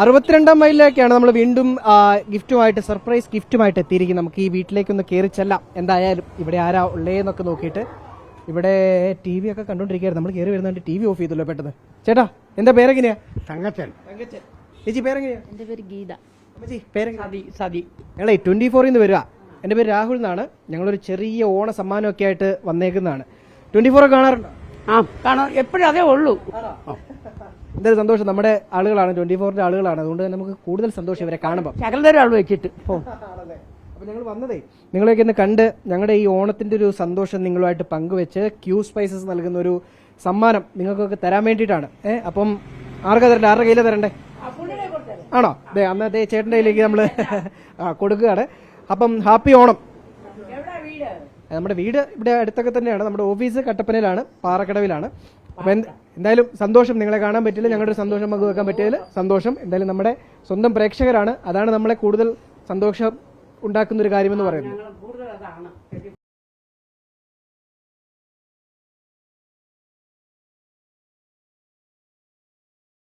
അറുപത്തിരണ്ടാം മൈലിലേക്കാണ് നമ്മൾ വീണ്ടും ഗിഫ്റ്റുമായിട്ട് സർപ്രൈസ് ഗിഫ്റ്റുമായിട്ട് എത്തിയിരിക്കും നമുക്ക് ഈ വീട്ടിലേക്കൊന്ന് കയറി ചെല്ലാം. എന്തായാലും ഇവിടെ ആരാ ഉള്ളേന്നൊക്കെ നോക്കിയിട്ട് ഇവിടെ ടി വി ഒക്കെ കണ്ടോണ്ടിരിക്കുകയായിരുന്നു. നമ്മൾ കയറി വരുന്നുണ്ട് ടി വി ഓഫ് ചെയ്തല്ലോ പെട്ടെന്ന്. ചേട്ടാ എന്താ പേരെങ്ങനെയാ? തങ്കച്ചൻ. ചേച്ചി പേരെങ്ങനെയാ? എന്റെ പേര് ഗീത. സതി സതി. ഞങ്ങളെ ഫോറിൽ നിന്ന് വരിക. എന്റെ പേര് രാഹുൽ എന്നാണ്. ഞങ്ങളൊരു ചെറിയ ഓണ സമ്മാനമൊക്കെ ആയിട്ട് വന്നേക്കുന്നതാണ്. ട്വന്റി ഫോർ കാണാറുണ്ടോ? ആ. കാണോ എപ്പോഴും അതേ ഉള്ളൂ. എന്തായാലും സന്തോഷം. നമ്മുടെ ആളുകളാണ് ട്വന്റി ഫോറിന്റെ ആളുകളാണ്. അതുകൊണ്ട് തന്നെ നമുക്ക് കൂടുതൽ സന്തോഷം ഇവരെ കാണുമ്പോൾ ശകലതരം ആൾ വെച്ചിട്ട്. അപ്പൊ ഞങ്ങൾ വന്നതേ നിങ്ങളെയൊക്കെ ഒന്ന് കണ്ട് ഞങ്ങളുടെ ഈ ഓണത്തിന്റെ ഒരു സന്തോഷം നിങ്ങളുമായിട്ട് പങ്കുവെച്ച് ക്യൂ സ്പൈസസ് നൽകുന്ന ഒരു സമ്മാനം നിങ്ങൾക്കൊക്കെ തരാൻ വേണ്ടിയിട്ടാണ്. ഏഹ് അപ്പം ആർക്കാ തരണ്ടേ? ആരുടെ കയ്യിലാ തരണ്ടേ? ആണോ? അതെ അന്ന് ദേ ചേട്ടന്റെ കയ്യിലേക്ക് നമ്മൾ കൊടുക്കുകയാണ്. അപ്പം ഹാപ്പി ഓണം. നമ്മുടെ വീട് ഇവിടെ അടുത്തൊക്കെ തന്നെയാണ്. നമ്മുടെ ഓഫീസ് കട്ടപ്പനയിലാണ് പാറക്കടവിലാണ്. അപ്പൊ എന്തായാലും സന്തോഷം നിങ്ങളെ കാണാൻ പറ്റില്ല. ഞങ്ങളുടെ ഒരു സന്തോഷം വെക്കാൻ പറ്റിയതിൽ സന്തോഷം. എന്തായാലും നമ്മുടെ സ്വന്തം പ്രേക്ഷകരാണ്. അതാണ് നമ്മളെ കൂടുതൽ സന്തോഷം ഉണ്ടാക്കുന്ന ഒരു കാര്യമെന്ന് പറയുന്നത്.